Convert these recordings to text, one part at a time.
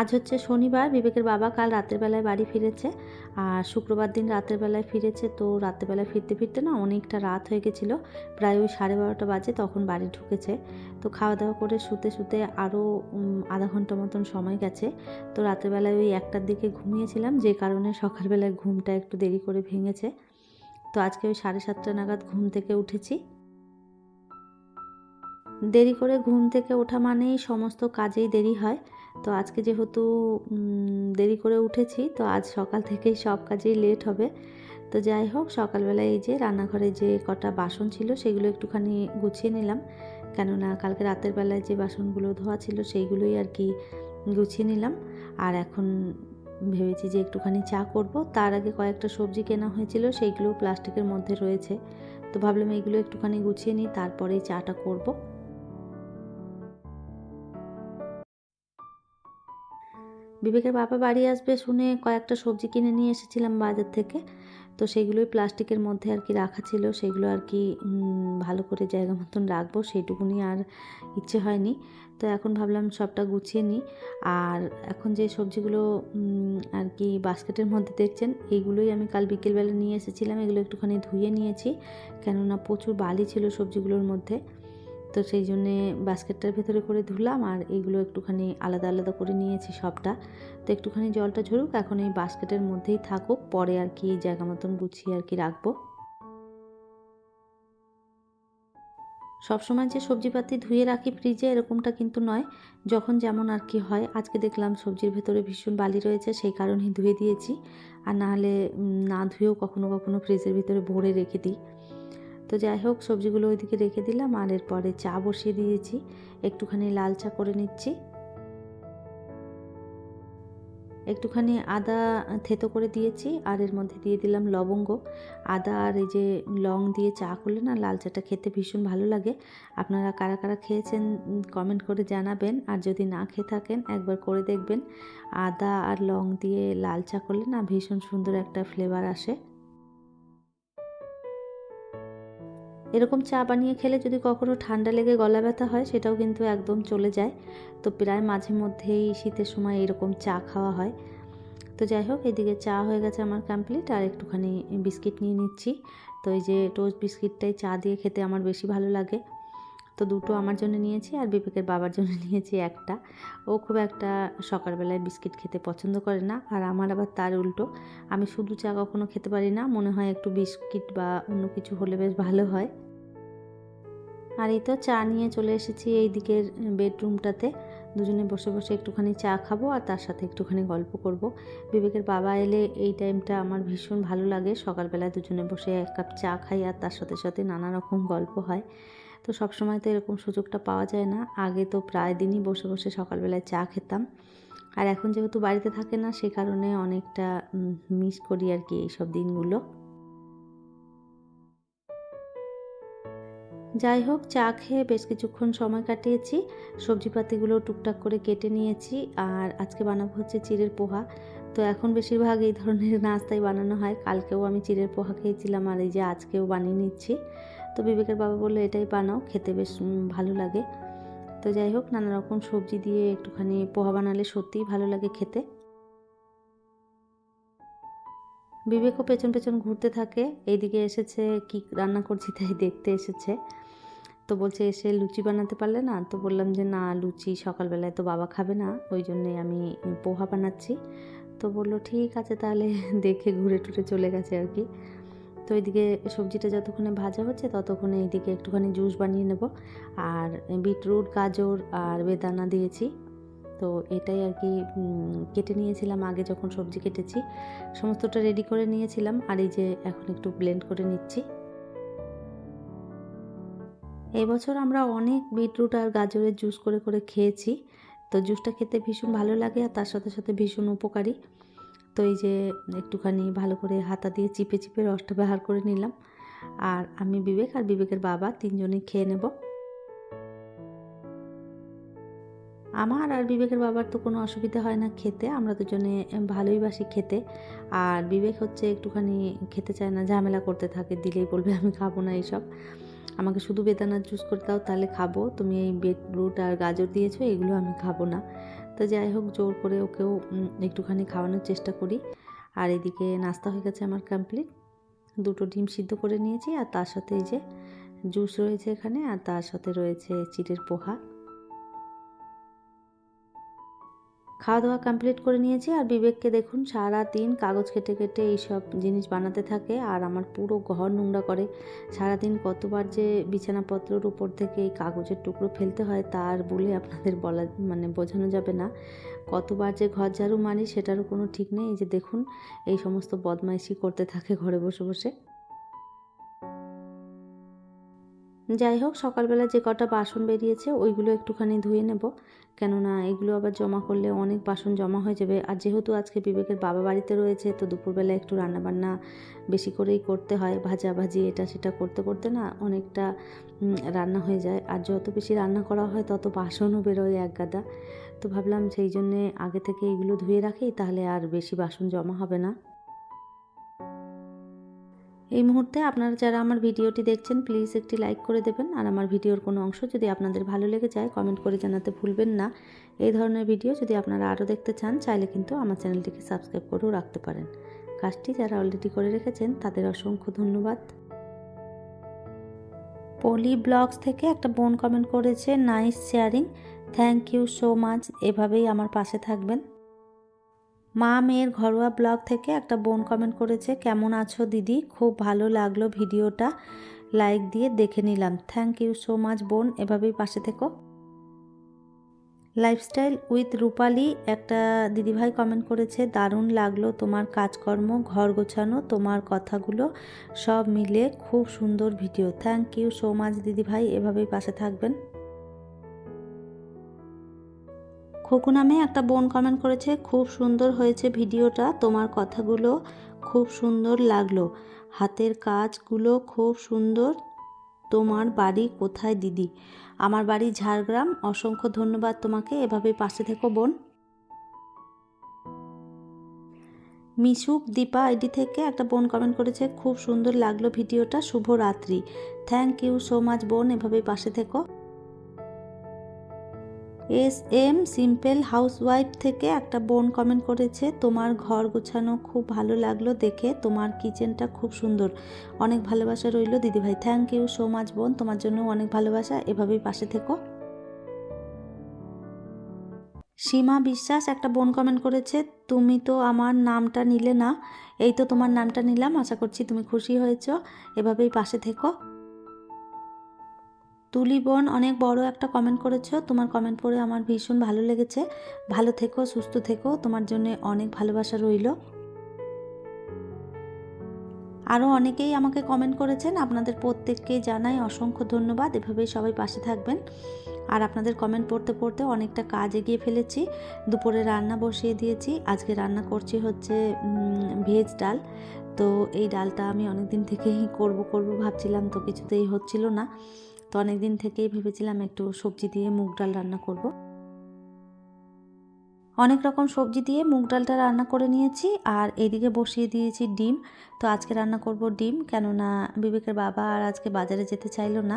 আজ হচ্ছে শনিবার, বিবেকের বাবা কাল রাতের বেলায় বাড়ি ফিরেছে আর শুক্রবার দিন রাতের বেলায় ফিরেছে। তো রাতের বেলায় ফিরতে ফিরতে না অনেকটা রাত হয়ে গেছিল, প্রায় ওই সাড়ে বারোটা বাজে তখন বাড়ি ঢুকেছে। তো খাওয়া দাওয়া করে শুতে শুতে আরও আধা ঘণ্টা মতন সময় গেছে। তো রাতের বেলায় ওই একটার দিকে ঘুমিয়েছিলাম, যে কারণে সকালবেলায় ঘুমটা একটু দেরি করে ভেঙেছে। তো আজকে ওই সাড়ে সাতটা নাগাদ ঘুম থেকে উঠেছি। দেরি করে ঘুম থেকে ওঠা মানেই সমস্ত কাজেই দেরি হয়। তো আজকে যেহেতু দেরি করে উঠেছি, তো আজ সকাল থেকেই সব কাজেই লেট হবে। তো যাই হোক সকালবেলায় এই যে রান্নাঘরে যে কটা বাসন ছিল, সেগুলো একটুখানি গুছিয়ে নিলাম। কেননা কালকে রাতের বেলায় যে বাসনগুলো ধোয়া ছিল, সেইগুলোই আর কি গুছিয়ে নিলাম। আর এখন ভেবেছি যে একটুখানি চা করব। তার আগে কয়েকটা সবজি কেনা হয়েছিল, সেইগুলো প্লাস্টিকের মধ্যে রয়েছে। তো ভাবলাম এইগুলো একটুখানি গুছিয়ে নিই, তারপরেই চাটা করব। বিবেকের বাবা বাড়ি আসবে শুনে কয়েকটা সবজি কিনে নিয়ে এসেছিলাম বাজার থেকে। তো সেগুলোই প্লাস্টিকের মধ্যে আর কি রাখা ছিল। সেগুলো আর কি ভালো করে জায়গা মতন রাখব সেইটুকুনি আর ইচ্ছে হয়নি। তো এখন ভাবলাম সবটা গুছিয়ে নিই। আর এখন যে সবজিগুলো আর কি বাস্কেটের মধ্যে দেখছেন, এইগুলোই আমি কাল বিকেলবেলা নিয়ে এসেছিলাম। এগুলো একটুখানি ধুয়ে নিয়েছি। কেননা প্রচুর বালি ছিল সবজিগুলোর মধ্যে। তো সেই জন্যে বাস্কেটটার ভেতরে করে ধুলাম আর এইগুলো একটুখানি আলাদা আলাদা করে নিয়েছি সবটা। তো একটুখানি জলটা ঝরুক, এখন এই বাস্কেটের মধ্যেই থাকুক, পরে আর কি জায়গা মতন গুছিয়ে আর কি রাখব। সবসময় যে সবজিপাতি ধুয়ে রাখি ফ্রিজে এরকমটা কিন্তু নয়, যখন যেমন আর কি হয়। আজকে দেখলাম সবজির ভেতরে ভীষণ বালি রয়েছে, সেই কারণেই ধুয়ে দিয়েছি। আর নাহলে না ধুয়েও কখনো কখনো ফ্রিজের ভিতরে ভরে রেখে দিই। তো যাই হোক, সবজিগুলো ওইদিকে রেখে দিলাম আর এরপরে চা বসিয়ে দিয়েছি। একটুখানি লাল চা করে নিচ্ছি। একটুখানি আদা থেতো করে দিয়েছি আর এর মধ্যে দিয়ে দিলাম লবঙ্গ। আদা আর এই যে লং দিয়ে চা করলে না লাল চাটা খেতে ভীষণ ভালো লাগে। আপনারা কারা কারা খেয়েছেন কমেন্ট করে জানাবেন। আর যদি না খেয়ে থাকেন, একবার করে দেখবেন। আদা আর লং দিয়ে লাল চা করলে না ভীষণ সুন্দর একটা ফ্লেভার আসে। এরকম চা বানিয়ে খেলে যদি কখনও ঠান্ডা লেগে গলা ব্যথা হয়, সেটাও কিন্তু একদম চলে যায়। তো প্রায় মাঝে মধ্যেই শীতের সময় এরকম চা খাওয়া হয়। তো যাই হোক, এদিকে চা হয়ে গেছে আমার কমপ্লিট আর একটুখানি বিস্কিট নিয়ে নিচ্ছি। তো এই যে টোস্ট বিস্কিটটাই চা দিয়ে খেতে আমার বেশি ভালো লাগে। তো দুটো আমার জন্য নিয়েছি আর বিবেকের বাবার জন্য নিয়েছি একটা। ও খুব একটা সকালবেলায় বিস্কিট খেতে পছন্দ করে না আর আমার আবার তার উল্টো। আমি শুধু চা কখনো খেতে পারি না, মনে হয় একটু বিস্কিট বা অন্য কিছু হলে বেশ ভালো হয়। আর এই তো চা নিয়ে চলে এসেছি এই দিকের বেডরুমটাতে। দুজনে বসে বসে একটুখানি চা খাব আর তার সাথে একটুখানি গল্প করব। বিবেকের বাবা এলে এই টাইমটা আমার ভীষণ ভালো লাগে। সকালবেলায় দুজনে বসে এক কাপ চা খাই আর তার সাথে সাথে নানা রকম গল্প হয়। তো সবসময় তো এরকম সুযোগটা পাওয়া যায় না। আগে তো প্রায় দিনই বসে বসে সকালবেলায় চা খেতাম। আর এখন যেহেতু বাড়িতে থাকে না, সে কারণে অনেকটা মিস করি আর কি এইসব দিনগুলো। যাই হোক, চা খেয়ে বেশ কিছুক্ষণ সময় কাটিয়েছি। সবজিপাতিগুলো টুকটাক করে কেটে নিয়েছি আর আজকে বানাবো হচ্ছে চিড়ের পোহা। তো এখন বেশিরভাগ এই ধরনের নাস্তাই বানানো হয়। কালকেও আমি চিড়ের পোহা খেয়েছিলাম আর এই যে আজকেও বানিয়ে নিচ্ছি। তো বিবেকের বাবা বলল, এটাই বানাও, খেতে বেশ ভালো লাগে। তো যাই হোক, নানা রকম সবজি দিয়ে একটুখানি পোহা বানালে সত্যিই ভালো লাগে খেতে। বিবেকও পেছন পেছন ঘুরতে থাকে। এইদিকে এসেছে, কি রান্না করছি তাই দেখতে এসেছে। তো বলছে, এসে লুচি বানাতে পারলে না? তো বললাম যে, না, লুচি সকালবেলায় তো বাবা খাবে না, ওই জন্যে আমি পোহা বানাচ্ছি। তো বলল, ঠিক আছে তাহলে দেখে ঘুরে টুরে চলে গেছে আর কি। তো এইদিকে সবজিটা যতক্ষণে ভাজা হচ্ছে, ততক্ষণে এইদিকে একটুখানি জুস বানিয়ে নেব। আর বিটরুট, গাজর আর বেদানা দিয়েছি। তো এটাই আর কি কেটে নিয়েছিলাম আগে যখন সবজি কেটেছি। সমস্তটা রেডি করে নিয়েছিলাম। আর এই যে এখন একটু ব্লেন্ড করে নিচ্ছি। এবছর আমরা অনেক বিটরুট আর গাজরের জুস করে করে খেয়েছি। তো জুসটা খেতে ভীষণ ভালো লাগে আর তার সাথে সাথে ভীষণ উপকারী। তো এই যে একটুখানি ভালো করে হাতা দিয়ে চিপে চিপে রসটা ব্যবহার করে নিলাম। আর আমি বিবেক আর বিবেকের বাবা তিনজনে খেয়ে নেব। আমার আর বিবেকের বাবার তো কোনো অসুবিধা হয় না খেতে, আমরা দুজনে ভালোই বাসি খেতে। আর বিবেক হচ্ছে একটুখানি খেতে চায় না, ঝামেলা করতে থাকে, দিলেই বলবে আমি খাব না এইসব। আমাকে শুধু বেদানার জুস করে দাও, তাহলে খাব। তুমি এই বিটরুট আর গাজর দিয়েছ, এগুলো আমি খাব না। তো যাই হোক, জোর করে ওকেও একটুখানি খাওয়ানোর চেষ্টা করি। আর এদিকে নাস্তা হয়ে গেছে আমার কমপ্লিট দুটো ডিম সিদ্ধ করে নিয়েছি, আর তার সাথে এই যে জুস রয়েছে এখানে, আর তার সাথে রয়েছে চিটের পোহা। খাওয়া দাওয়া কমপ্লিট করে নিয়েছি আর বিবেককে দেখুন সারা দিন কাগজ কেটে কেটে এইসব জিনিস বানাতে থাকে আর আমার পুরো ঘর নোংরা করে। সারাদিন কতবার যে বিছানাপত্রর উপর থেকে এই কাগজের টুকরো ফেলতে হয় তার বলে আপনাদের বলা মানে বোঝানো যাবে না। কতবার যে ঘর ঝাড়ু মারি সেটারও কোনো ঠিক নেই। এই যে দেখুন, এই সমস্ত বদমাইশি করতে থাকে ঘরে বসে বসে। যাই হোক, সকালবেলা যে কটা বাসন বেরিয়েছে, ওইগুলো একটুখানি ধুয়ে নেব। কেননা এগুলো আবার জমা করলে অনেক বাসন জমা হয়ে যাবে। আর যেহেতু আজকে বিবেকের বাবা বাড়িতে রয়েছে, তো দুপুরবেলা একটু রান্নাবান্না বেশি করেই করতে হয়। ভাজা ভাজি এটা সেটা করতে করতে না অনেকটা রান্না হয়ে যায়। আর যত বেশি রান্না করা হয়, তত বাসনও বেরোয় এক গাদা। তো ভাবলাম সেই জন্যে আগে থেকে এগুলো ধুয়ে রাখি, তাহলে আর বেশি বাসন জমা হবে না। এই মুহূর্তে আপনারা যারা আমার ভিডিওটি দেখছেন প্লিজ একটি লাইক করে দেবেন। আর আমার ভিডিওর কোনো অংশ যদি আপনাদের ভালো লেগে যায় কমেন্ট করে জানাতে ভুলবেন না। এই ধরনের ভিডিও যদি আপনারা আরও দেখতে চান, চাইলে কিন্তু আমার চ্যানেলটিকে সাবস্ক্রাইব করেও রাখতে পারেন। কাজটি যারা অলরেডি করে রেখেছেন, তাদের অসংখ্য ধন্যবাদ। পলি ব্লগস থেকে একটা বোন কমেন্ট করেছে nice sharing thank you so much এভাবেই আমার পাশে থাকবেন। মা মেয়ের ঘরোয়া ব্লগ থেকে একটা বোন কমেন্ট করেছে, কেমন আছো দিদি? খুব ভালো লাগল ভিডিওটা। লাইক দিয়ে দেখে নিলাম। থ্যাংক ইউ সো মাচ বোন, এভাবেই পাশে থেকো। লাইফস্টাইল উইথ রূপালি একটা দিদিভাই কমেন্ট করেছে, দারুণ লাগল তোমার কাজকর্ম, ঘর গোছানো, তোমার কথাগুলো সব মিলে খুব সুন্দর video thank you so much দিদিভাই, এভাবেই পাশে থাকবেন। খোকু নামে একটা বোন কমেন্ট করেছে, খুব সুন্দর হয়েছে ভিডিওটা, তোমার কথাগুলো খুব সুন্দর লাগল। হাতের কাজগুলো খুব সুন্দর, তোমার বাড়ি কোথায় দিদি? আমার বাড়ি ঝাড়গ্রাম, অসংখ্য ধন্যবাদ তোমাকে, এভাবে পাশে থেকো বোন। মিশুক দীপা আইডি থেকে একটা বোন কমেন্ট করেছে, খুব সুন্দর লাগল ভিডিওটা, শুভ রাত্রি। থ্যাংক ইউ সো মাচ বোন এভাবেই পাশে থেকো। এস এম সিম্পল হাউসওয়াইফ থেকে একটা বোন কমেন্ট করেছে, তোমার ঘর গোছানো খুব ভালো লাগল দেখে, তোমার কিচেনটা খুব সুন্দর। অনেক ভালোবাসা রইল দিদিভাই। থ্যাংক ইউ সো মাচ বোন, তোমার জন্য অনেক ভালোবাসা, এভাবেই পাশে থেকো। সীমা বিশ্বাস একটা বোন কমেন্ট করেছে, তুমি তো আমার নামটা নিলে না। এই তো তোমার নামটা নিলাম, আশা করছি তুমি খুশি হয়েছো, এভাবেই পাশে থেকো। তুলি বোন, অনেক বড় একটা কমেন্ট করেছ। তোমার কমেন্ট পড়ে আমার ভীষণ ভালো লেগেছে। ভালো থেকো, সুস্থ থেকো। তোমার জন্য অনেক ভালোবাসা রইল। আরও অনেকেই আমাকে কমেন্ট করেছেন। আপনাদের প্রত্যেককে জানাই অসংখ্য ধন্যবাদ। এভাবেই সবাই পাশে থাকবেন। আর আপনাদের কমেন্ট পড়তে পড়তে অনেকটা কাজ এগিয়ে ফেলেছি। দুপুরে রান্না বসিয়ে দিয়েছি। আজকে রান্না করছি হচ্ছে ভেজ ডাল। তো এই ডালটা আমি অনেক দিন থেকেই করব করব ভাবছিলাম। তো কিছুতেই হচ্ছিল না। তো অনেক দিন থেকেই ভেবেছিলাম একটু সবজি দিয়ে মুগ ডাল রান্না করব। অনেক রকম সবজি দিয়ে মুগ ডালটা রান্না করে নিয়েছি আর এদিকে বসিয়ে দিয়েছি ডিম। তো আজকে রান্না করব ডিম, কেননা বিবেকের বাবা আর আজকে বাজারে যেতে চাইলো না।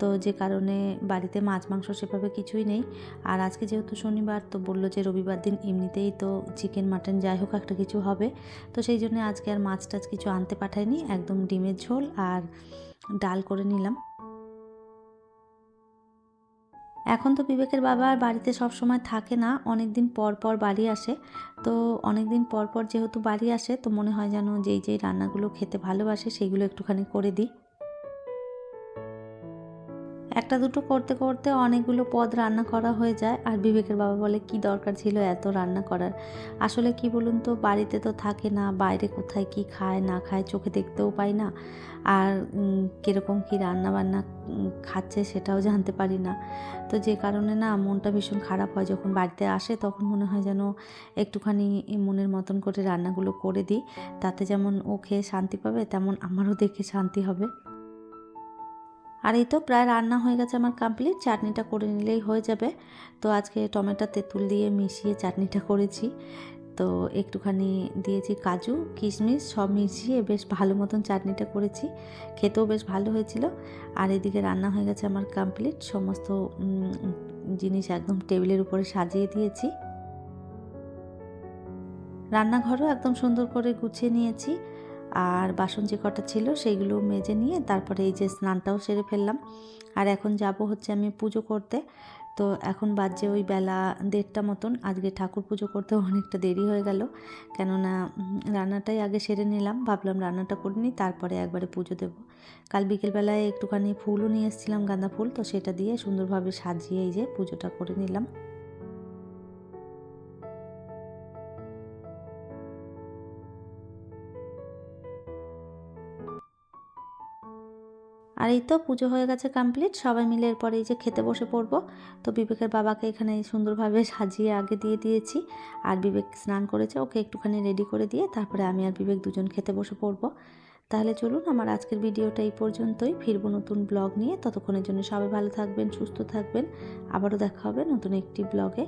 তো যে কারণে বাড়িতে মাছ মাংস সেভাবে কিছুই নেই। আর আজকে যেহেতু শনিবার, তো বলল যে রবিবার দিন এমনিতেই তো চিকেন, মাটন যাই হোক একটা কিছু হবে। তো সেই জন্য আজকে আর মাছ টাছ কিছু আনতে পাঠায়নি একদম ডিমের ঝোল আর ডাল করে নিলাম। এখন তো বিবেকের বাবা বাড়িতে সব সময় থাকে না অনেক দিন পর পর বাড়ি আসে। তো অনেক দিন পর পর যেহেতু বাড়ি আসে, তো মনে হয় যেন যেই যেই রান্নাগুলো খেতে ভালোবাসে সেইগুলো একটুখানি করে দিই। একটা দুটো করতে করতে অনেকগুলো পদ রান্না করা হয়ে যায় আর বিবেকের বাবা বলে, কি দরকার ছিল এত রান্না করার? আসলে কি বলুন তো, বাড়িতে তো থাকে না, বাইরে কোথায় কি খায়, না খায় চোখে দেখতেও পাই না। আর কীরকম কি রান্না বান্না খাচ্ছে সেটাও জানতে পারি না। তো যে কারণে না মনটা ভীষণ খারাপ হয়। যখন বাড়িতে আসে তখন মনে হয় যেন একটুখানি মনের মতন করে রান্নাগুলো করে দিই। তাতে যেমন ও খেয়ে শান্তি পাবে, তেমন আমারও দেখে শান্তি হবে। আর এই তো প্রায় রান্না হয়ে গেছে আমার কমপ্লিট চাটনিটা করে নিলেই হয়ে যাবে। তো আজকে টমেটো তেঁতুল দিয়ে মিশিয়ে চাটনিটা করেছি। তো একটুখানি দিয়েছি কাজু, কিশমিশ সব মিশিয়ে বেশ ভালো মতন চাটনিটা করেছি। খেতেও বেশ ভালো হয়েছিল। আর এদিকে রান্না হয়ে গেছে আমার কমপ্লিট সমস্ত জিনিস একদম টেবিলের উপরে সাজিয়ে দিয়েছি। রান্নাঘরও একদম সুন্দর করে গুছিয়ে নিয়েছি। আর বাসন যে কটা ছিল সেইগুলো মেজে নিয়ে তারপরে এই যে স্নানটাও সেরে ফেললাম। আর এখন যাব হচ্ছে আমি পুজো করতে। তো এখন বাজছে ওই বেলা দেড়টা মতন। আজকে ঠাকুর পুজো করতে অনেকটা দেরি হয়ে গেল। কেননা রান্নাটাই আগে সেরে নিলাম। ভাবলাম রান্নাটা করে নিই, তারপরে একবারে পুজো দেবো। কাল বিকেলবেলায় একটুখানি ফুলও নিয়ে এসেছিলাম গাঁদা ফুল। তো সেটা দিয়ে সুন্দরভাবে সাজিয়ে এই যে পুজোটা করে নিলাম। আর এই তো পুজো হয়ে গেছে কমপ্লিট সবাই মিলে এরপরে এই যে খেতে বসে পড়ব। তো বিবেকের বাবাকে এখানে সুন্দরভাবে সাজিয়ে আগে দিয়ে দিয়েছি, আর বিবেক স্নান করেছে, ওকে একটুখানি রেডি করে দিয়ে তারপরে আমি আর বিবেক দুজন খেতে বসে পড়ব। তাহলে চলুন আমার আজকের ভিডিওটা এই পর্যন্তই, ফিরবো নতুন ব্লগ নিয়ে, ততক্ষণের জন্য সবাই ভালো থাকবেন, সুস্থ থাকবেন, আবারও দেখা হবে নতুন একটি ব্লগে